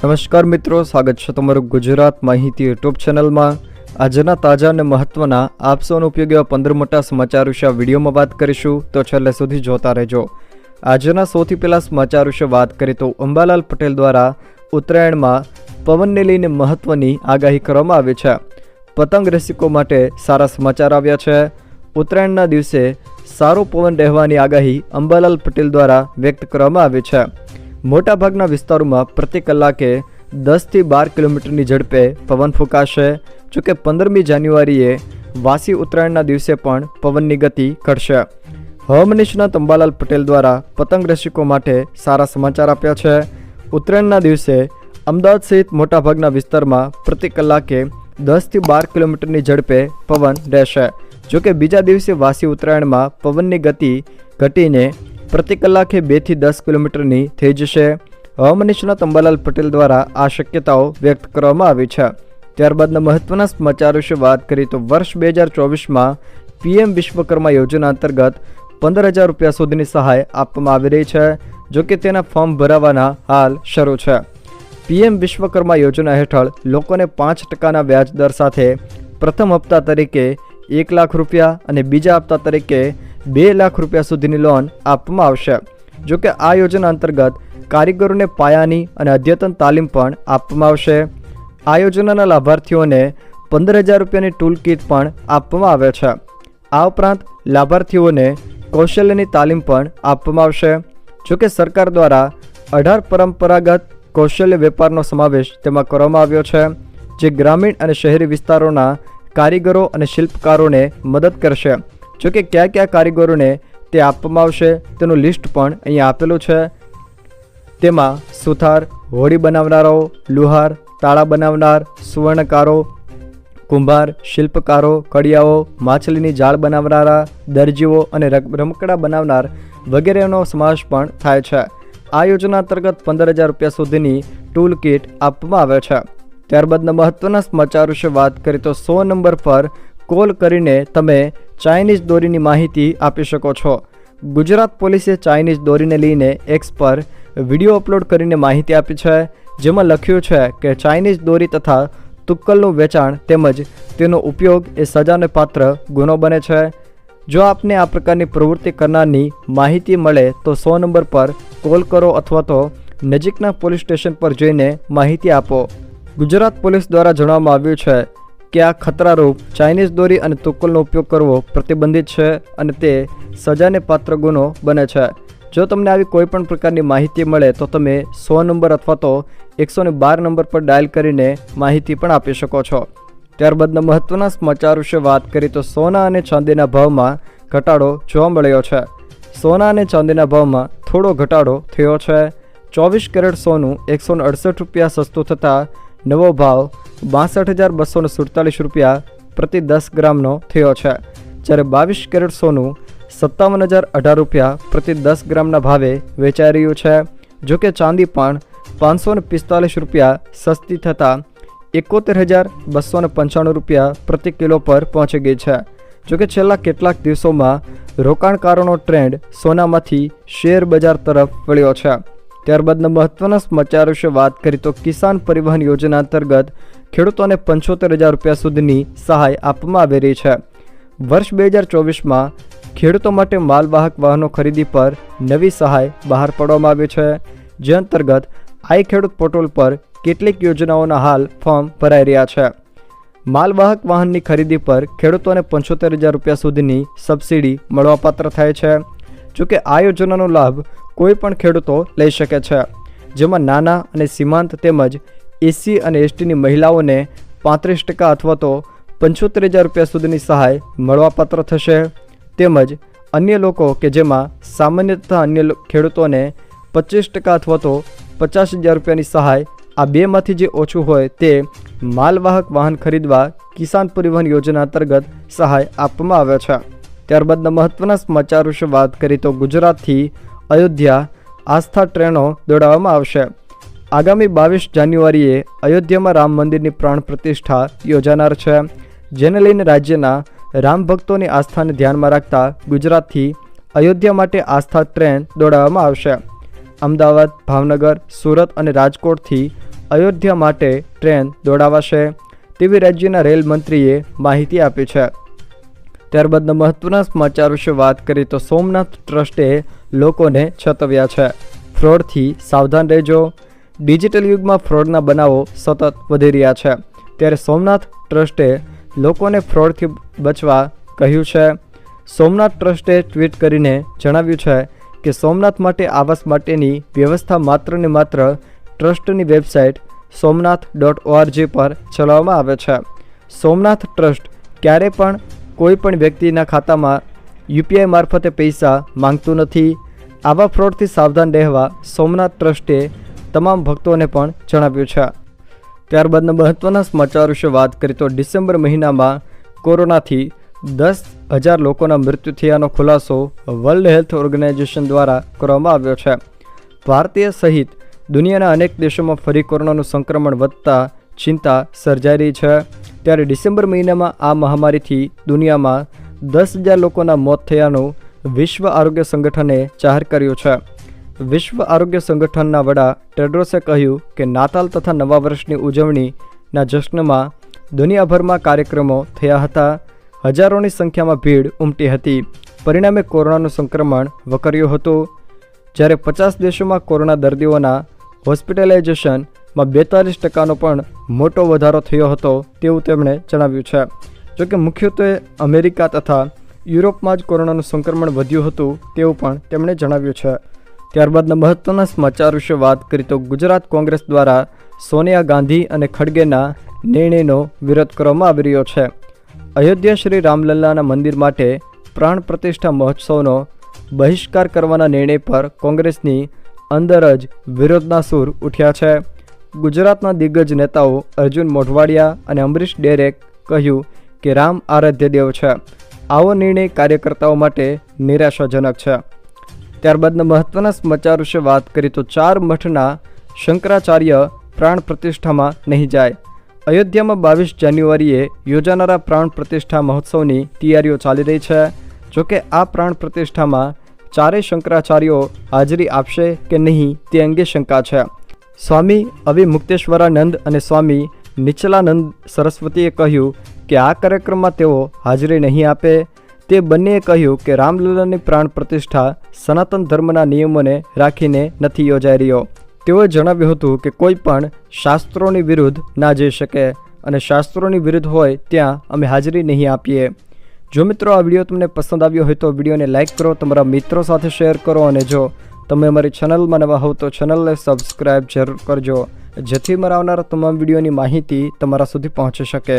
નમસ્કાર મિત્રો, સ્વાગત છે તમારું ગુજરાત માહિતી યુટ્યુબ ચેનલમાં. આજના તાજા અને મહત્વના આપસોનો ઉપયોગી એવા પંદર મોટા સમાચાર વિશે વિડીયોમાં વાત કરીશું, તો છેલ્લે સુધી જોતા રહેજો. આજના સૌથી પહેલાં સમાચાર વિશે વાત કરીએ તો અંબાલાલ પટેલ દ્વારા ઉત્તરાયણમાં પવનને લઈને મહત્વની આગાહી કરવામાં આવી છે. પતંગ રસિકો માટે સારા સમાચાર આવ્યા છે. ઉત્તરાયણના દિવસે સારો પવન રહેવાની આગાહી અંબાલાલ પટેલ દ્વારા વ્યક્ત કરવામાં આવી છે. મોટાભાગના વિસ્તારોમાં પ્રતિ કલાકે દસથી બાર કિલોમીટરની ઝડપે પવન ફૂંકાશે જોકે પંદરમી જાન્યુઆરીએ વાસી ઉત્તરાયણના દિવસે પણ પવનની ગતિ ઘટશે. હવામાન તંબાલાલ પટેલ દ્વારા પતંગ રસિકો માટે સારા સમાચાર આપ્યા છે. ઉત્તરાયણના દિવસે અમદાવાદ સહિત મોટાભાગના વિસ્તારમાં પ્રતિ કલાકે દસથી બાર કિલોમીટરની ઝડપે પવન રહેશે. જોકે બીજા દિવસે વાસી ઉત્તરાયણમાં પવનની ગતિ ઘટીને પ્રતિ કલાકે બેથી દસ કિલોમીટરની થઈ જશે હવામાન નિષ્ણાત અંબાલાલ પટેલ દ્વારા આ શક્યતાઓ વ્યક્ત કરવામાં આવી છે. ત્યારબાદના મહત્વના સમાચાર વિશે વાત કરીએ તો વર્ષ બે હજાર ચોવીસમાં પીએમ વિશ્વકર્મા યોજના અંતર્ગત પંદર હજાર રૂપિયા સુધીની સહાય આપવામાં આવી રહી છે, જો કે તેના ફોર્મ ભરાવાના હાલ શરૂ છે. પીએમ વિશ્વકર્મા યોજના હેઠળ લોકોને પાંચ ટકાના વ્યાજ દર સાથે પ્રથમ હપ્તા તરીકે એક લાખ રૂપિયા અને બીજા હપ્તા તરીકે બે લાખ રૂપિયા સુધીની લોન આપવામાં આવશે. જોકે આ યોજના અંતર્ગત કારીગરોને પાયાની અને અદ્યતન તાલીમ પણ આપવામાં આવશે. આ યોજનાના લાભાર્થીઓને પંદર હજાર રૂપિયાની ટૂલ કિટ પણ આપવામાં આવે છે. આ ઉપરાંત લાભાર્થીઓને કૌશલ્યની તાલીમ પણ આપવામાં આવશે. જોકે સરકાર દ્વારા અઢાર પરંપરાગત કૌશલ્ય વેપારનો સમાવેશ તેમાં કરવામાં આવ્યો છે, જે ગ્રામીણ અને શહેરી વિસ્તારોના કારીગરો અને શિલ્પકારોને મદદ કરશે. જોકે કયા કયા કારીગરોને તે આપવામાં આવશે, તેનું લિસ્ટ પણ અહીંયા આપેલું છે. તેમાં સુથાર, હોડી બનાવનારાઓ, લુહાર, તાળા બનાવનાર, સુવર્ણકારો, કુંભાર, શિલ્પકારો, કડિયાઓ, માછલીની જાળ બનાવનારા દરજીઓ અને રમકડા બનાવનાર વગેરેનો સમાવેશ પણ થાય છે. આ યોજના અંતર્ગત પંદર હજાર રૂપિયા સુધીની ટૂલ કિટ આપવામાં આવે છે. ત્યારબાદના મહત્વના સમાચાર વિશે વાત કરીએ તો સો નંબર પર કોલ કરીને તમે ચાઇનીઝ દોરીની માહિતી આપી શકો છો. ગુજરાત પોલીસે ચાઇનીઝ દોરીને લઈને એક્સ પર વીડિયો અપલોડ કરીને માહિતી આપી છે, જેમાં લખ્યું છે કે ચાઇનીઝ દોરી તથા તુક્કલનું વેચાણ તેમજ તેનો ઉપયોગ એ સજાને પાત્ર ગુનો બને છે. જો આપને આ પ્રકારની પ્રવૃત્તિ કરનારની માહિતી મળે તો સો નંબર પર કોલ કરો અથવા તો નજીકના પોલીસ સ્ટેશન પર જઈને માહિતી આપો. ગુજરાત પોલીસ દ્વારા જણાવવામાં આવ્યું છે કે આ ખતરારૂપ ચાઇનીઝ દોરી અને તુક્કલનો ઉપયોગ કરવો પ્રતિબંધિત છે અને તે સજાને પાત્ર ગુનો બને છે. જો તમને આવી કોઈ પણ પ્રકારની માહિતી મળે તો તમે સો નંબર અથવા તો એકસો બાર નંબર પર ડાયલ કરીને માહિતી પણ આપી શકો છો. ત્યારબાદના મહત્ત્વના સમાચાર વિશે વાત કરીએ તો સોના અને ચાંદીના ભાવમાં ઘટાડો જોવા મળ્યો છે. સોના અને ચાંદીના ભાવમાં થોડો ઘટાડો થયો છે. ચોવીસ કેરેટ સોનું એકસો અડસઠ રૂપિયા સસ્તું થતાં નવો ભાવ બાસઠ હજાર બસો સુડતાલીસ રૂપિયા પ્રતિ દસ ગ્રામનો થયો છે. જ્યારે બાવીસ કેરેટ સોનું સત્તાવન હજાર અઢાર રૂપિયા પ્રતિ દસ ગ્રામના ભાવે વેચાઈ રહ્યું છે. જો કે ચાંદી પણ પાંચસો પિસ્તાલીસ રૂપિયા સસ્તી થતાં એકોતેર હજાર બસો પંચાણું રૂપિયા પ્રતિ કિલો પર પહોંચી ગઈ છે. જોકે છેલ્લા કેટલાક દિવસોમાં રોકાણકારોનો ટ્રેન્ડ સોનામાંથી શેર બજાર તરફ વળ્યો છે. ત્યારબાદના મહત્વના સમાચાર વિશે વાત કરી તો કિસાન પરિવહન યોજના અંતર્ગત ખેડૂતોને પંચોતેર હજાર રૂપિયા સુધીની સહાય આપવામાં આવી રહી છે. વર્ષ બે હજાર ચોવીસમાં ખેડૂતો માટે માલવાહક વાહનો ખરીદી પર નવી સહાય બહાર પાડવામાં આવી છે. જે અંતર્ગત આઈ ખેડૂત પોર્ટલ પર કેટલીક યોજનાઓના હાલ ફોર્મ ભરાઈ રહ્યા છે. માલવાહક વાહનની ખરીદી પર ખેડૂતોને પંચોતેર હજાર રૂપિયા સુધીની સબસિડી મળવાપાત્ર થાય છે. જોકે આ યોજનાનો લાભ કોઈ પણ ખેડૂતો લઈ શકે છે. જેમાં નાના અને સીમાંત તેમજ એસી અને એસટીની મહિલાઓને પાંત્રીસ ટકા અથવા તો પંચોતેર હજાર રૂપિયા સુધીની સહાય મળવાપાત્ર થશે. તેમજ અન્ય લોકો કે જેમાં સામાન્ય તથા અન્ય ખેડૂતોને પચીસ ટકા અથવા તો પચાસ હજાર રૂપિયાની સહાય આ બેમાંથી જે ઓછું હોય તે માલવાહક વાહન ખરીદવા કિસાન પરિવહન યોજના અંતર્ગત સહાય આપવામાં આવે છે. ત્યારબાદના મહત્વના સમાચાર વિશે વાત કરીએ તો ગુજરાતથી અયોધ્યા આસ્થા ટ્રેનો દોડાવવામાં આવશે. આગામી બાવીસ જાન્યુઆરીએ અયોધ્યામાં રામ મંદિરની પ્રાણ પ્રતિષ્ઠા યોજાનાર છે. જેને લઈને રાજ્યના રામ ભક્તોની આસ્થાને ધ્યાનમાં રાખતા ગુજરાતથી અયોધ્યા માટે આસ્થા ટ્રેન દોડાવવામાં આવશે. અમદાવાદ, ભાવનગર, સુરત અને રાજકોટથી અયોધ્યા માટે ટ્રેન દોડાવાશે તેવી રાજ્યના રેલ મંત્રીએ માહિતી આપી છે. ત્યારબાદના મહત્વના સમાચાર વિશે વાત કરીએ તો સોમનાથ ટ્રસ્ટે લોકોને છતવ્યા છે. ફ્રોડથી સાવધાન રહેજો. ડિજિટલ યુગમાં ફ્રોડના બનાવો સતત વધી રહ્યા છે. ત્યારે સોમનાથ ટ્રસ્ટે લોકોને ફ્રોડથી બચવા કહ્યું છે. સોમનાથ ટ્રસ્ટે ટ્વીટ કરીને જણાવ્યું છે કે સોમનાથ માટે આવાસ માટેની વ્યવસ્થા માત્ર ને માત્ર ટ્રસ્ટની વેબસાઇટ સોમનાથ ડોટ ઓઆરજી પર ચલાવવામાં આવે છે. સોમનાથ ટ્રસ્ટ ક્યારે પણ કોઈ પણ વ્યક્તિના ખાતામાં યુપીઆઈ મારફતે પૈસા માંગતું નથી. આવા ફ્રોડથી સાવધાન રહેવા સોમનાથ ટ્રસ્ટે તમામ ભક્તોને પણ જણાવ્યું છે. ત્યારબાદના મહત્ત્વના સમાચાર વિશે વાત કરીએ તો ડિસેમ્બર મહિનામાં કોરોનાથી દસ હજાર લોકોના મૃત્યુ થયાનો ખુલાસો વર્લ્ડ હેલ્થ ઓર્ગેનાઇઝેશન દ્વારા કરવામાં આવ્યો છે. ભારતીય સહિત દુનિયાના અનેક દેશોમાં ફરી કોરોનાનું સંક્રમણ વધતા ચિંતા સર્જાઈ રહી છે. ત્યારે ડિસેમ્બર મહિનામાં આ મહામારીથી દુનિયામાં દસ હજાર લોકોના મોત થયાનું વિશ્વ આરોગ્ય સંગઠને જાહેર કર્યું છે. વિશ્વ આરોગ્ય સંગઠનના વડા ટેડ્રોસે કહ્યું કે નાતાલ તથા નવા વર્ષની ઉજવણીના જશ્નમાં દુનિયાભરમાં કાર્યક્રમો થયા હતા. હજારોની સંખ્યામાં ભીડ ઉમટી હતી. પરિણામે કોરોનાનું સંક્રમણ વકર્યું હતું. જ્યારે પચાસ દેશોમાં કોરોના દર્દીઓના હોસ્પિટલાઇઝેશનમાં બેતાલીસ ટકાનો પણ મોટો વધારો થયો હતો તેવું તેમણે જણાવ્યું છે. જોકે મુખ્યત્વે અમેરિકા તથા યુરોપમાં જ કોરોનાનું સંક્રમણ વધ્યું હતું તેવું પણ તેમણે જણાવ્યું છે. ત્યારબાદના મહત્વના સમાચાર વિશે વાત કરી તો ગુજરાત કોંગ્રેસ દ્વારા સોનિયા ગાંધી અને ખડગેના નિર્ણયનો વિરોધ કરવામાં આવી રહ્યો છે. અયોધ્યા શ્રી રામલલ્લાના મંદિર માટે પ્રાણ પ્રતિષ્ઠા મહોત્સવનો બહિષ્કાર કરવાના નિર્ણય પર કોંગ્રેસની અંદર જ વિરોધના સૂર ઉઠ્યા છે. ગુજરાતના દિગ્ગજ નેતાઓ અર્જુન મોઢવાડિયા અને અમરીશ ડેરેક કહ્યું કે રામ આરાધ્ય દેવ છે. આવો નિર્ણય કાર્યકર્તાઓ માટે નિરાશાજનક છે. ત્યારબાદના મહત્વના સમાચાર વિશે વાત કરીએ તો ચાર મઠના શંકરાચાર્ય પ્રાણ પ્રતિષ્ઠામાં નહીં જાય. અયોધ્યામાં બાવીસ જાન્યુઆરીએ યોજાનારા પ્રાણ પ્રતિષ્ઠા મહોત્સવની તૈયારીઓ ચાલી રહી છે. જોકે આ પ્રાણ પ્રતિષ્ઠામાં ચારેય શંકરાચાર્યો હાજરી આપશે કે નહીં તે અંગે શંકા છે. સ્વામી અવિમુક્તેશ્વરાનંદ અને સ્વામી નિચલાનંદ સરસ્વતીએ કહ્યું કે આ કાર્યક્રમમાં તેઓ હાજરી નહીં આપે, તે બંનેએ કહ્યું કે રામલલાની પ્રાણ પ્રતિષ્ઠા સનાતન ધર્મના નિયમોને રાખીને નથી યોજાઈ રહ્યો. તેઓએ જણાવ્યું હતું કે કોઈ પણ શાસ્ત્રોની વિરુદ્ધ ના જઈ શકે અને શાસ્ત્રોની વિરુદ્ધ હોય ત્યાં અમે હાજરી નહીં આપીએ. જો મિત્રો આ વીડિયો તમને પસંદ આવ્યો હોય તો વિડીયોને લાઇક કરો, તમારા મિત્રો સાથે શેર કરો અને જો તમે અમારી ચેનલમાં નવા હોવ તો ચેનલને સબસ્ક્રાઈબ જરૂર કરજો, જેથી મારા આવનારા તમામ વિડીયોની માહિતી તમારા સુધી પહોંચી શકે.